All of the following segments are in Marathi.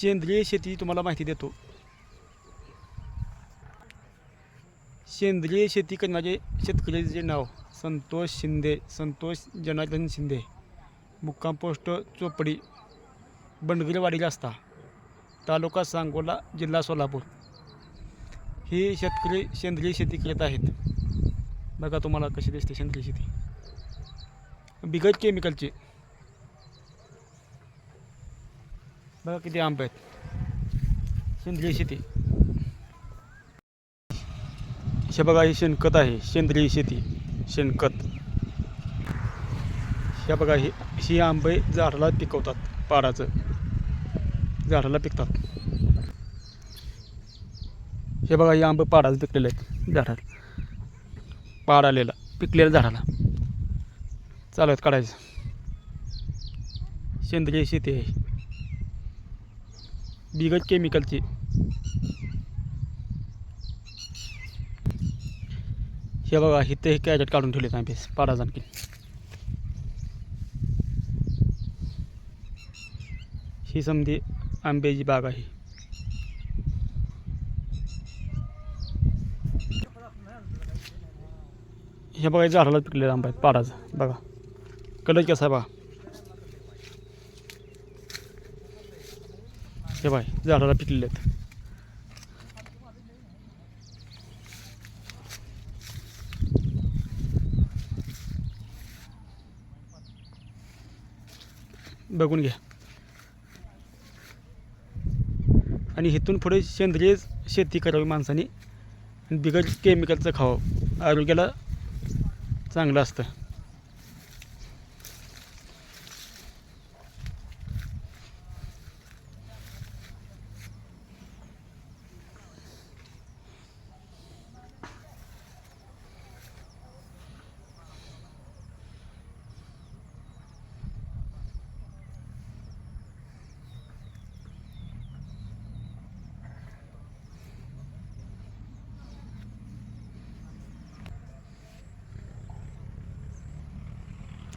सेंद्रिय शेती तुम्हाला माहिती देतो. सेंद्रिय शेती करणारे शेतकऱ्याचे नाव संतोष शिंदे संतोष जनार्दन शिंदे मुक्काम पोस्ट चोपडी बंडगिरवाडी रस्ता तालुका सांगोला जिल्हा सोलापूर. ही शेतकरी सेंद्रिय शेती करत आहेत. बघा तुम्हाला कशी दिसते सेंद्रिय शेती. बिगर केमिकलची बघा किती आंबे आहेत. सेंद्रिय शेती. हे बघा ही शेणखत आहे. सेंद्रिय शेती. शेणखत. हे बघा ही ही आंबे झाडाला पिकवतात पाडाचं झाडाला पिकतात. हे बघा ही आंबे पाडाला पिकलेले आहेत झाडाला. पाड आलेला पिकलेल्या झाडाला. चालू आहेत काढायचं. सेंद्रिय शेती आहे. बिगज केमिकलची हे बघा इथे हे कॅरेट काढून ठेवले आंबे पाडा आणखी ही समधी आंब्याची बाग आहे. हे बघा झाडाला पिकलेला आंबा आहे पाडाचा. बघा. कलर कसा आहे बघा. हे बाय झाडाला पिकलेले आहेत बघून घ्या. आणि इथून पुढे सेंद्रिय शेती करावी माणसाने. आणि बिगर केमिकलचं खावं. आरोग्याला चांगलं असतं.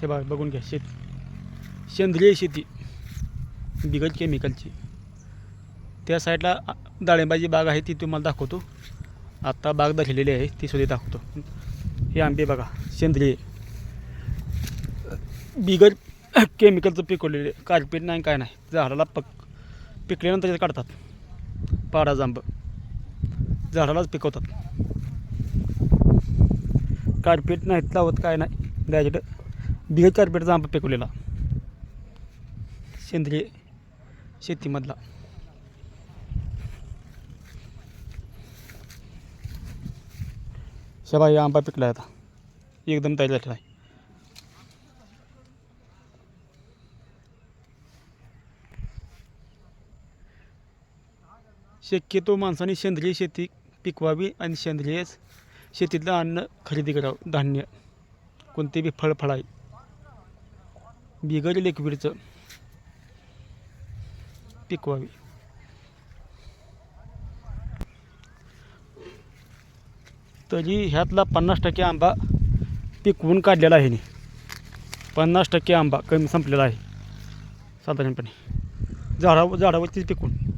हे बघा बघून घ्या शेत. सेंद्रिय शेती बिगर केमिकलची त्या साईडला डाळिंबाची बाग आहे ती तुम्हाला दाखवतो. आत्ता बाग धरलेली आहे ती सुद्धा दाखवतो. हे आंबे बघा सेंद्रिय. बिगर केमिकलचं पिकवलेले कार्पेट नाही काय नाही. झाडाला पक पिकल्यानंतर ते काढतात. पाडा जांब. झाडालाच पिकवतात. कार्पेट नाहीत लावत काय नाही. डायरेक्ट बिग कार्पेटचा आंबा पिकवलेला. सेंद्रिय शेतीमधला. शेबाई आंबा पिकला आता. एकदम तयार झालेला आहे. शक्यतो माणसाने सेंद्रिय शेती पिकवावी आणि सेंद्रिय शेतीतलं अन्न खरेदी करावं. धान्य कोणते बी फळ बिगर लिक्विडचं पिकवावी. तरी ह्यातला पन्नास टक्के आंबा पिकवून काढलेला आहे पन्नास टक्के आंबा कमी संपलेला आहे. साधारणपणे. झाडा झाडावरतीच पिकवून.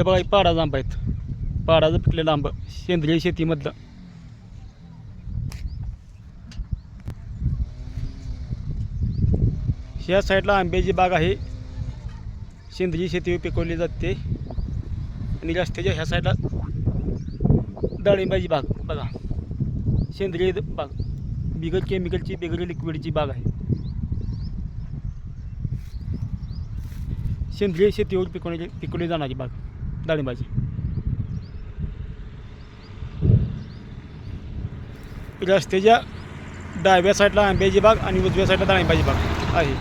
हे बघा हे पाडाचा आहेत. पाडाचं पिकलेलं आंब सेंद्रिय शेतीमधलं. ह्या साईडला आंब्याची बाग आहे. सेंद्रिय शेती पिकवली जाते. आणि रस्त्याच्या ह्या साईडला डाळिंबाची बाग बघा. सेंद्रिय बाग. बिगर केमिकलची बिगर लिक्विडची बाग आहे. सेंद्रिय शेतीवर पिकवण्याची पिकवली जाणारी बाग. डाळिंबाची. रस्त्याच्या डाव्या साईडला आंब्याची बाग आणि उजव्या साईडला डाळिंबाची बाग आहे.